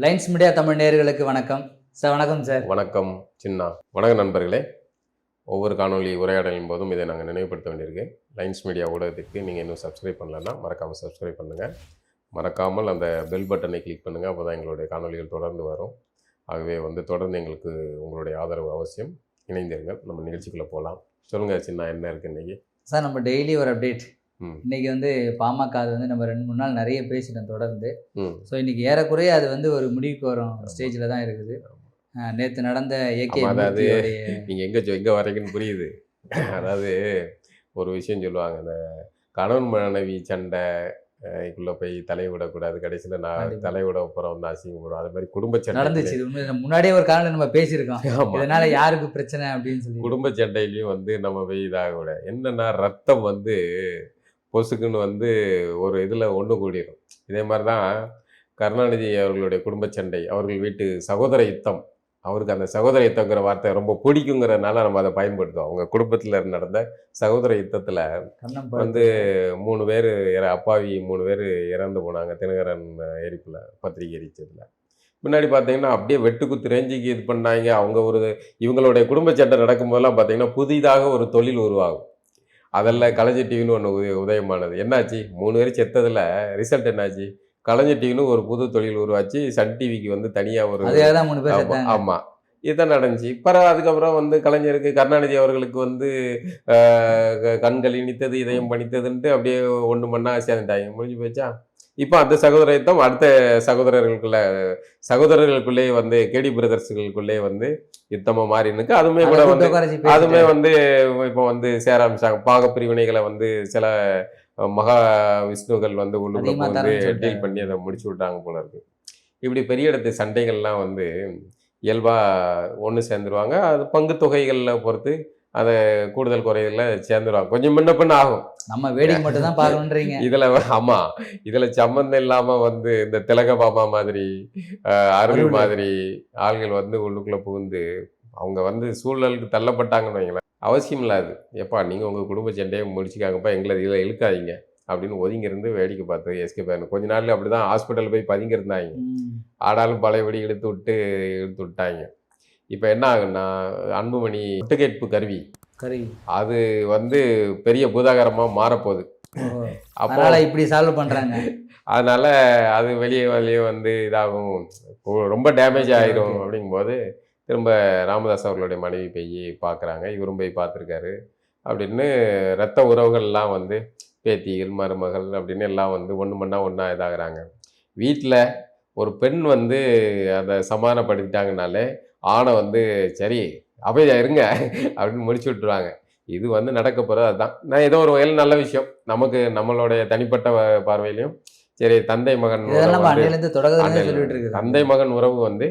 Lines media Tamil நேயர்களுக்கு வணக்கம். Sir வணக்கம் சார். வணக்கம் சின்னா. வணக்கம் நண்பர்களே. ஒவ்வொரு காணொளி உரையாடலின் போதும் இதை நாங்கள் நினைவுபடுத்த வேண்டியிருக்கு. லைன்ஸ் மீடியா ஊடகத்திற்கு நீங்கள் இன்னும் சப்ஸ்கிரைப் பண்ணலன்னா மறக்காமல் சப்ஸ்கிரைப் பண்ணுங்கள் மறக்காமல் அந்த பெல் பட்டனை கிளிக் பண்ணுங்கள் அப்போ தான் எங்களுடைய காணொளிகள் தொடர்ந்து வரும். ஆகவே வந்து தொடர்ந்து எங்களுக்கு உங்களுடைய ஆதரவு அவசியம். இணைந்திருங்கள் நம்ம நிகழ்ச்சிக்குள்ளே போகலாம். சொல்லுங்கள் சின்ன என்ன இருக்குது இன்னைக்கு? சார் நம்ம டெய்லி ஒரு அப்டேட். இன்னைக்கு வந்து பாமக அது வந்து நம்ம ரெண்டு மூணு நாள் நிறைய பேசிட்டோம் தொடர்ந்து. ஸோ இன்னைக்கு ஏறக்குறைய அது வந்து ஒரு முடிவுக்கு வரும். ஸ்டேஜில் தான் இருக்குது. நேற்று நடந்த ஏகே அதாவது நீங்கள் எங்கே எங்கே வரீங்கன்னு புரியுது. அதாவது ஒரு விஷயம் சொல்லுவாங்க இந்த கணவன் மனைவி சண்டை இதுக்குள்ள போய் தலை விடக்கூடாது கடைசியில் நான் கண்டிப்பா. தலை விட போகிறோம் வந்து அசிங்கப்படும் அது மாதிரி குடும்ப சண்டை. நடந்துச்சு. முன்னாடியே ஒரு காரணம் நம்ம பேசியிருக்கோம். ஆமா. இதனால யாருக்கு பிரச்சனை அப்படின்னு சொல்லி குடும்ப சண்டையிலையும் வந்து நம்ம போய் இதாக என்னன்னா ரத்தம் வந்து பொசுக்குன்னு வந்து ஒரு இதில் ஒன்று கூடிடும் இதே மாதிரி தான் கருணாநிதி அவர்களுடைய குடும்ப சண்டை அவர்கள் வீட்டு சகோதர யுத்தம். அவருக்கு அந்த சகோதர யுத்தங்கிற வார்த்தை ரொம்ப பிடிக்குங்கிறதுனால நம்ம அதை பயன்படுத்துவோம். அவங்க குடும்பத்தில் நடந்த சகோதர யுத்தத்தில் வந்து மூணு பேர் அப்பாவி மூணு பேர் இறந்து போனாங்க. தினகரன் எரிப்பில் பத்திரிகை எரிச்சதில் முன்னாடி பார்த்தீங்கன்னா அப்படியே வெட்டுக்குத்து ரேஞ்சுக்கு இது பண்ணாங்க. அவங்க ஒரு இவங்களுடைய குடும்ப சண்டை நடக்கும்போதெல்லாம் பார்த்தீங்கன்னா புதிதாக ஒரு தொழில் உருவாகும். அதெல்லாம் கலைஞர் டிவின்னு ஒன்று உதய உதயமானது. என்னாச்சு? மூணு பேர் செத்ததில் ரிசல்ட் என்னாச்சு? கலைஞர் டிவின்னு ஒரு புது தொழில் உருவாச்சு. சன் டிவிக்கு வந்து தனியாக ஒரு அதுக்காக தான் மூணு பேர் ஆமா செத்தாங்க. ஆமா. இதுதான் நடந்துச்சு. பிறகு அதுக்கப்புறம் வந்து கலைஞருக்கு கருணாநிதி அவர்களுக்கு வந்து கண்கள் இனித்தது இதயம் பணித்ததுன்ட்டு அப்படியே ஒன்று மண்ணா சேர்ந்துட்டாங்க. முடிஞ்சு போச்சா? இப்போ அந்த சகோதரத்தம் அடுத்த சகோதரர்களுக்குள்ள சகோதரர்களுக்குள்ளே வந்து கேடி பிரதர்ஸுகளுக்குள்ளே வந்து யுத்தமா மாறினுக்கு அதுவுமே கூட வந்து அதுவுமே. வந்து இப்போ வந்து சேர ஆரம்பிச்சாங்க பாக பிரிவினைகளை வந்து சில மகா விஷ்ணுகள் வந்து உள்ளுக்குள்ள வந்து. டீல் பண்ணி அதை முடிச்சு விட்டாங்க போல இருக்கு இப்படி பெரிய இடத்து சண்டைகள்லாம் வந்து இயல்பா ஒன்று சேர்ந்துருவாங்க அது பங்கு தொகைகளில் பொறுத்து அதை கூடுதல் குறைகளில் சேர்ந்துருவாங்க கொஞ்சம் முன்ன பின்ன ஆகும் நம்ம வேடிக்கை மட்டும் தான் பார்க்கணுன்றீங்க. இதுல ஆமா. இதுல சம்மந்தம் இல்லாம வந்து இந்த திலக பாபா மாதிரி அருள். மாதிரி ஆள்கள் வந்து உள்ளுக்குள்ள புகுந்து அவங்க வந்து சூழலுக்கு தள்ளப்பட்டாங்கன்னு வைங்களேன். அவசியம் இல்லாது எப்பா நீங்க உங்க குடும்ப சண்டையை முடிச்சுக்காங்கப்பா எங்களை இதில் இழுக்காதீங்க அப்படின்னு ஒதுங்கி இருந்து வேடிக்கை பார்த்து எஸ்கே பேரன் கொஞ்ச நாள்ல அப்படிதான் ஹாஸ்பிட்டல் போய் பதுங்கி இருந்தாங்க. ம். ஆடாலும் பழையபடி இழுத்து விட்டு இழுத்து விட்டாங்க. இப்போ என்ன ஆகுன்னா அன்புமணி ஒட்டுக்கேட்பு கருவி. கறி அது வந்து பெரிய பூதாகரமா மாறப்போகுது. அப்போ அதனால இப்படி சால்வ் பண்றாங்க. அதனால அது வெளியே வெளியே வந்து இதாகும். ரொம்ப டேமேஜ் ஆயிரும். அப்படிங்கும்போது திரும்ப ராமதாஸ் அவர்களுடைய மனைவி போய் பார்க்குறாங்க. இவரும் போய் பார்த்துருக்காரு. அப்படின்னு ரத்த உறவுகள்லாம் வந்து பேத்திகள் மருமகள் அப்படின்னு எல்லாம் வந்து ஒன்று மண்ணா ஒன்றா இதாகிறாங்க. வீட்டில் ஒரு பெண் வந்து அதை சமாதானப்படுத்திட்டாங்கனாலே ஆணை வந்து சரி அமைதியா இருங்க அப்படின்னு முடிச்சு விட்டுருவாங்க. இது வந்து நடக்க போகிறது அதுதான் நான் ஏதோ ஒரு வகையில் நல்ல விஷயம். நமக்கு நம்மளுடைய தனிப்பட்ட பார்வையிலையும் சரி தந்தை மகன் தந்தை மகன் உறவு வந்து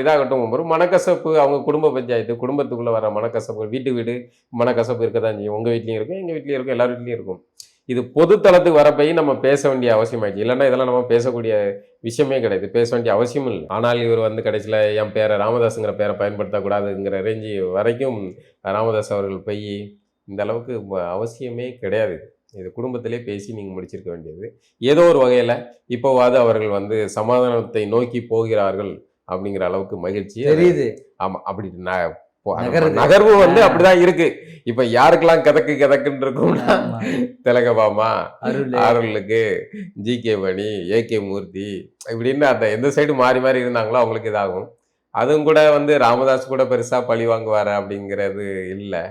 இதாகட்டும். ஒரு மனக்கசப்பு அவங்க குடும்ப பஞ்சாயத்து குடும்பத்துக்குள்ள வர மனக்கசப்பு வீட்டு வீடு மனக்கசப்பு இருக்க தான் செய்யும். உங்க வீட்லயும் இருக்கும் எங்க வீட்லயும் இருக்கும் எல்லார் வீட்லயும் இருக்கும். இது பொதுத்தளத்துக்கு வரப்போய் நம்ம பேச வேண்டிய அவசியம் ஆயிடுச்சு இல்லைன்னா இதெல்லாம் நம்ம பேசக்கூடிய விஷயமே கிடையாது. பேச வேண்டிய அவசியம் இல்லை. ஆனால் இவர் வந்து கடைசியில் என் பேரை ராமதாஸுங்கிற பேரை பயன்படுத்தக்கூடாதுங்கிற ரேஞ்சு வரைக்கும் ராமதாஸ் அவர்கள் போய் இந்த அளவுக்கு அவசியமே கிடையாது. இது குடும்பத்திலே பேசி நீங்கள் முடிச்சிருக்க வேண்டியது. ஏதோ ஒரு வகையில் இப்போவாது அவர்கள் வந்து சமாதானத்தை நோக்கி போகிறார்கள் அப்படிங்கிற அளவுக்கு மகிழ்ச்சி. தெரியுது. ஆமா அப்படி ந- போ- அந்த நகருது. நகர்வு வந்து. அப்படிதான் இருக்கு இப்ப யாருக்கெல்லாம் கதக்கு கதக்குன்னு இருக்கும்னா. Thilagabama Arul ஆரலுக்கு G K Mani A K Moorthy இப்படின்னு அந்த எந்த சைடு மாறி மாறி இருந்தாங்களோ அவங்களுக்கு இதாகும் அதுவும் கூட வந்து ராமதாஸ் கூட பெருசா பழி வாங்குவாரு அப்படிங்கிறது இல்லை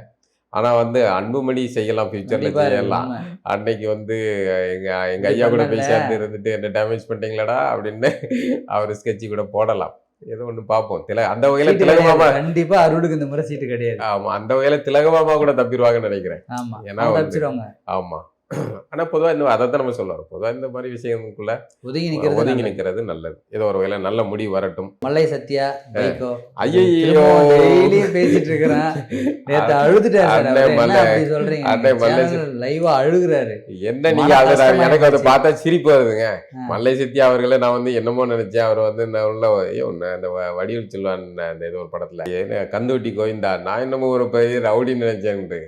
ஆனா வந்து அன்புமணி செய்யலாம் ஃபியூச்சர்ல செய்யலாம். அன்னைக்கு வந்து எங்க எங்க ஐயா கூட போய். சேர்ந்து இருந்துட்டு என்ன டேமேஜ் பண்ணிட்டீங்களாடா அப்படின்னு அவர் ஸ்கெட்ச் கூட போடலாம் ஏதோ ஒண்ணு பார்ப்போம் தில அந்த வகையில திலகமாமா. கண்டிப்பா அருளுக்கு இந்த முறை சீட்டு கிடையாது. ஆமா அந்த வகையில திலகமாமா கூட தப்பிடுவாங்கன்னு நினைக்கிறேன். ஆமா ஏன்னா ஆமா. ஆனா பொதுவா இந்த அதை தான் நம்ம சொல்லுவோம் பொதுவா இந்த மாதிரி விஷயங்களுக்குள்ள ஒதுங்கி நிக்கிறது ஒதுங்கி. நிக்கிறது நல்லது. ஏதோ ஒரு வகையில நல்ல முடிவு வரட்டும். மல்லை சத்யா. டெய்லியும் பேசிட்டு இருக்கிறேன். நேத்து அழுதுட்டாரு சொல்றீங்க? லைவா அழுகுறாரு. என்ன நீங்க அழுறாரு எனக்கு அதை. பார்த்தா சிரிப்பு வருதுங்க. மல்லை சித்தி அவர்களை நான் வந்து என்னமோ நினைச்சேன். அவர் வந்து நான் உள்ள ஐயோ அந்த வடிவில் செல்வான் அந்த ஏதோ ஒரு படத்துல. கந்துவட்டி கோவிந்தா நான் என்னமோ ஒரு பெரிய ரவுடின்னு நினைச்சேன்ட்டு.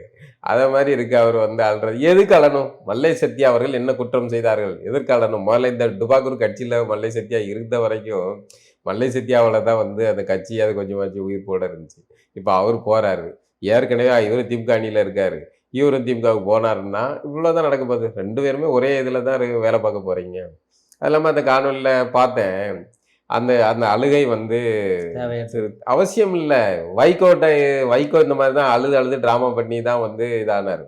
அதே மாதிரி இருக்கு அவர் வந்து அல்றது எதுக்கு அழணும் மல்லை சத்யா அவர்கள் என்ன குற்றம் செய்தார்கள்? எதற்கு அழணும் முதல்ல இந்த டுபாக்கூர் கட்சியில் மல்லை சத்யா இருந்த வரைக்கும் மல்லை சத்யாவில் தான் வந்து அந்த கட்சி அது கொஞ்சமாச்சு உயிர் போட இருந்துச்சு. இப்போ அவர் போகிறாரு ஏற்கனவே இவர் திமுக அணியில் இருக்காரு. இவரும் திமுகவுக்கு போனாருன்னா இவ்வளோதான் நடக்க போகுது ரெண்டு பேருமே ஒரே இதில் தான் வேலை பார்க்க போகிறீங்க அது இல்லாமல் அந்த காணொலியில் பார்த்தேன். அந்த அந்த அழுகை வந்து அவசியம் இல்லை வைகோட்டை வைகோ இந்த மாதிரி தான் அழுது அழுது ட்ராமா பண்ணி தான் வந்து இதானார்.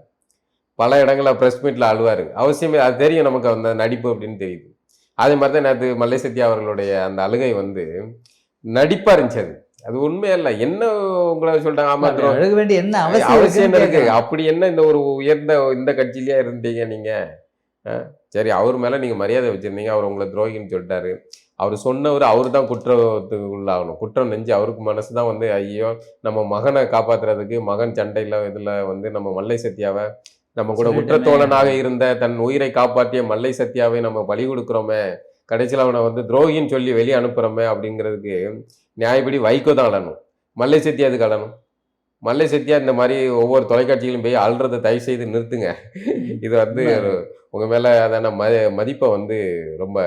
பல இடங்களில் ப்ரெஸ் மீட்டில் அழுவார். அவசியம். அது தெரியும் நமக்கு அந்த நடிப்பு அப்படின்னு தெரியுது. அதே மாதிரி தான் நேற்று மல்லை சத்யா அவர்களுடைய அந்த அழுகை வந்து நடிப்பாக இருந்துச்சு அது அது உண்மையா இல்லை என்ன உங்களை சொல்லிட்டாங்க ஆமா அப்படி அழுக வேண்டிய என்ன அவசியம் இருக்கு. அப்படி என்ன இந்த ஒரு உயர்ந்த இந்த கட்சியிலேயே இருந்தீங்க நீங்க? ஆ? சரி அவர் மேல நீங்க மரியாதை வச்சிருந்தீங்க. அவர் உங்களை துரோகின்னு சொல்லிட்டாரு. அவர் சொன்னவர் அவர் தான் குற்றத்துக்கு உள்ளாகணும் குற்றம் நெஞ்சு அவருக்கு மனசு தான் வந்து ஐயோ நம்ம மகனை காப்பாத்துறதுக்கு மகன் சண்டையில இதுல வந்து நம்ம மல்லை சத்யாவை நம்ம கூட. குற்றத்தோழனாக இருந்த தன் உயிரை காப்பாற்றிய மல்லை சத்யாவை நம்ம பலி கொடுக்குறோமே. கடைசியில் அவனை வந்து துரோகின்னு சொல்லி வெளியே அனுப்புறோமே அப்படிங்கிறதுக்கு நியாயப்படி வைகோ தான் அழணும். மல்லை சத்யா எதுக்கு அழணும்? மல்லை சத்யா இந்த மாதிரி ஒவ்வொரு தொலைக்காட்சிகளும் போய் அழுறதை தயவு செய்து நிறுத்துங்க. இது வந்து ஒரு- உங்க மேல அதான ம மதிப்பை வந்து ரொம்ப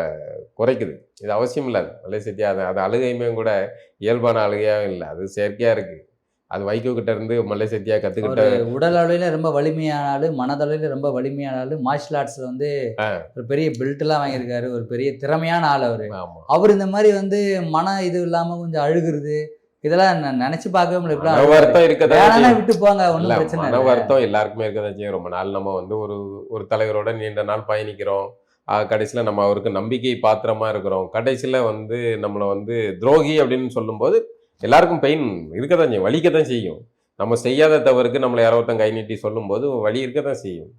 குறைக்குது. இது அவசியம் இல்லை. மல்லை சத்யா அது அது அழுகையுமே கூட இயல்பான அழுகையாகவும் இல்லை. அது செயற்கையா இருக்கு. அது வைகோ கிட்ட இருந்து மல்லை சத்யா கத்துக்கிட்ட உடல் அளவில ரொம்ப வலிமையான ஆளு மனதளவில ரொம்ப வலிமையான ஆளு. மார்ஷல் ஆர்ட்ஸ்ல வந்து. ஒரு பெரிய பெல்ட் எல்லாம் வாங்கியிருக்காரு. ஒரு பெரிய திறமையான ஆள் அவரு. அவர் இந்த மாதிரி வந்து மன இது இல்லாம கொஞ்சம் அழுகுறது இதெல்லாம் நான் நினைச்சு பார்க்கவே முடியல. வருத்தம் இருக்கதான். விட்டு போங்க ஒன்றும் பிரச்சனை வருத்தம் எல்லாருக்குமே இருக்கதான் செய்யும். ரொம்ப நாள் நம்ம வந்து ஒரு ஒரு தலைவரோட நீண்ட நாள் பயணிக்கிறோம். கடைசியில நம்ம அவருக்கு நம்பிக்கை பாத்திரமா இருக்கிறோம். கடைசியில வந்து நம்மளை வந்து துரோகி அப்படின்னு சொல்லும்போது எல்லாருக்கும் பெயின் இருக்கதான் செய்யும். வலிக்கத்தான் செய்யும். நம்ம செய்யாத தவறுக்கு நம்மளை யாரோ ஒருத்தன் கை நீட்டி சொல்லும்போது வழி இருக்க தான் செய்யும்.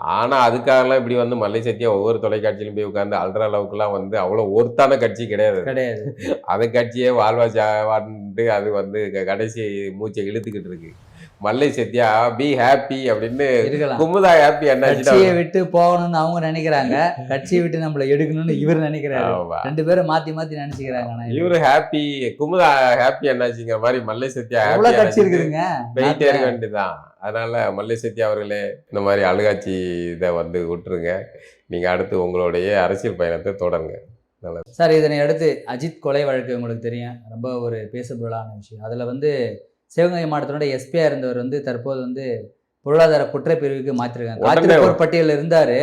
ஆனா அதுக்காகலாம் இப்படி வந்து மல்லை சத்தியா ஒவ்வொரு தொலைக்காட்சியிலும் போய் உட்காந்து அல்ற அளவுக்குலாம் வந்து அவ்வளவு ஒருத்தான கட்சி கிடையாது. கிடையாது. அது கட்சியே வாழ்வா சாவான்ட்டு அது வந்து கடைசி மூச்சை இழுத்துக்கிட்டு இருக்கு. மல்லை சத்யா பி ஹாப்பி அப்படின்னு குமுதா ஹாப்பி கட்சியை விட்டு போகணும்னு அவங்க நினைக்கிறாங்க. கட்சியை விட்டு நம்மள எடுக்கணும்னு இவர் நினைக்கிறாரு. ரெண்டு பேரும் மாத்தி மாத்தி நினைச்சுக்கிறாங்க. இவரு. ஹாப்பி குமுதா ஹாப்பி என்னாச்சுங்கிற மாதிரி மல்லை சத்யா கட்சி. இருக்குதுங்க. போயிட்டே இருக்க வேண்டியதுதான். அதனால மல்லை சத்யா அவர்களே இந்த மாதிரி அழுகாட்சி இதை வந்து விட்டுருங்க. நீங்க அடுத்து உங்களுடைய அரசியல் பயணத்தை தொடருங்க. சார் இதனை அடுத்து அஜித் கொலை வழக்கு உங்களுக்கு தெரியும். ரொம்ப ஒரு பேசுபொருளான விஷயம். அதில் வந்து சிவகங்கை மாவட்டத்தினுடைய எஸ்பியா இருந்தவர் வந்து தற்போது வந்து பொருளாதார குற்றப்பிரிவுக்கு மாற்றிருக்காங்க காத்திருப்போர் பட்டியலில் இருந்தாரு.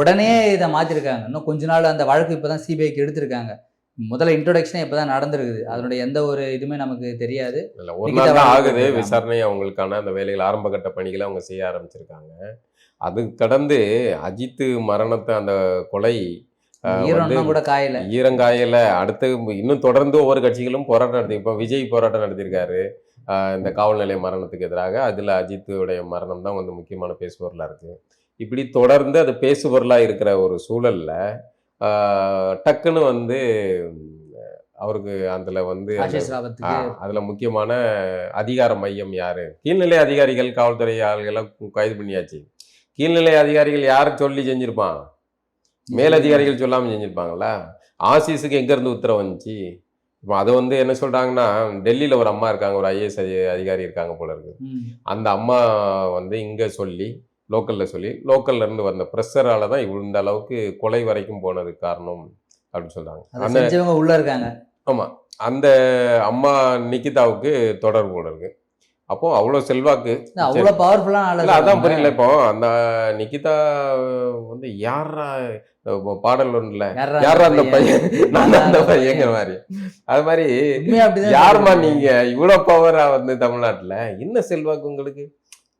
உடனே இதை மாற்றிருக்காங்க இன்னும் கொஞ்ச நாள் அந்த வழக்கு இப்போ தான் சிபிஐக்கு எடுத்திருக்காங்க. முதல்ல இன்ட்ரோடக்ஷனே இப்போ தான் நடந்திருக்குது. அதனுடைய எந்த ஒரு இதுவுமே நமக்கு தெரியாது. இல்ல ஒரு நிகிதா நாள் தான் வாழ்க்கை ஆகுது. விசாரணை அவங்களுக்கான அந்த வேலைகள் ஆரம்ப கட்ட பணிகளை அவங்க செய்ய ஆரம்பிச்சிருக்காங்க. அது கடந்து அஜித் மரணத்தை அந்த கொலை கூட காயல. ஈரங்காயில அடுத்து இன்னும் தொடர்ந்து ஒவ்வொரு கட்சிகளும் போராட்டம் நடத்தி இப்போ விஜய் போராட்டம் நடத்தியிருக்காரு. இந்த காவல் நிலைய மரணத்துக்கு எதிராக அதில் அஜித்துடைய மரணம் தான் வந்து முக்கியமான பேசுபொருளாக இருக்கு. இப்படி தொடர்ந்து அது பேசுபொருளாக இருக்கிற ஒரு சூழல்ல டக்குன்னு வந்து அவருக்கு அதில் வந்து அதுல முக்கியமான அதிகார மையம் யாரு? கீழ்நிலை அதிகாரிகள் காவல்துறை ஆள்களை கைது பண்ணியாச்சு. கீழ்நிலை அதிகாரிகள் யார் சொல்லி செஞ்சிருப்பான்? மேலதிகாரிகள் சொல்லாம செஞ்சிருப்பாங்களா ஆசிஸுக்கு எங்க இருந்து உத்தரவு வந்துச்சு? இப்போ அது வந்து என்ன சொல்றாங்கன்னா டெல்லியில ஒரு அம்மா இருக்காங்க ஒரு ஐஏஎஸ் அதிகாரி இருக்காங்க போல இருக்கு. அந்த அம்மா வந்து இங்க சொல்லி லோக்கல்ல சொல்லி லோக்கல்ல இருந்து வந்த ப்ரெஷரால தான் இந்த அளவுக்கு கொலை வரைக்கும் போனதுக்கு காரணம் அப்படின்னு சொல்றாங்க. அதை அந்த உள்ள இருக்காங்க. ஆமா. அந்த அம்மா நிக்கிதாவுக்கு தொடர்பு கூட அப்போ அவ்வளோ செல்வாக்கு. இல்ல, அவ்வளவு பவர்ஃபுல்லான இல்ல அதான். புரியல இப்போ. அந்த நிக்கிதா வந்து யாரா பாடல் ஒன்றுல? யாரா அந்த பையன்? நான் அந்த பையங்கிற மாதிரி. அது மாதிரி சொல்றாங்க. நீங்க? இவ்வளவு பவரா வந்து தமிழ்நாட்டுல? என்ன செல்வாக்கு உங்களுக்கு?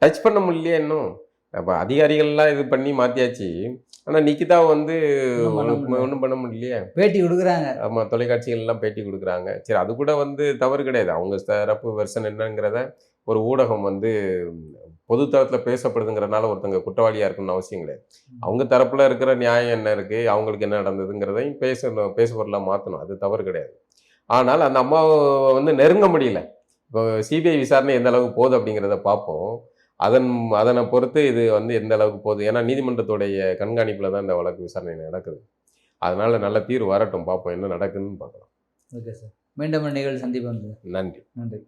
டச் பண்ண முடியலையே இன்னும்? அப்ப அதிகாரிகள்லாம் இது பண்ணி மாத்தியாச்சு. ஆனா நிக்கிதா வந்து. ஒன்றும் பண்ண முடியலையே. பேட்டி கொடுக்குறாங்க. ஆமா தொலைக்காட்சிகள் எல்லாம் பேட்டி கொடுக்குறாங்க. சரி அது கூட வந்து தவறு கிடையாது. அவங்க தரப்பு வெர்ஷன் என்னங்கிறத ஒரு ஊடகம் வந்து பொது தளத்தில் பேசப்படுதுங்கிறனால ஒருத்தங்க குற்றவாளியா இருக்கணும்னு அவசியம் கிடையாது. அவங்க தரப்புல இருக்கிற நியாயம் என்ன இருக்கு? அவங்களுக்கு என்ன நடந்ததுங்கிறதையும் பேசணும் பேச பொருளாக மாற்றணும் அது தவறு கிடையாது. ஆனால் அந்த அம்மாவை வந்து நெருங்க முடியல. இப்போ சிபிஐ விசாரணை எந்த அளவுக்கு போகுது அப்படிங்கிறத பார்ப்போம். அதன் அதனை பொறுத்து இது வந்து எந்த அளவுக்கு போகுது? ஏன்னா நீதிமன்றத்துடைய கண்காணிப்பில் தான் இந்த வழக்கு விசாரணை நடக்குது. அதனால நல்ல தீர்வு வரட்டும். பார்ப்போம் என்ன நடக்குதுன்னு பார்க்கலாம். ஓகே சார் மீண்டும் நிகழ்வு சந்திப்போம் நன்றி. நன்றி.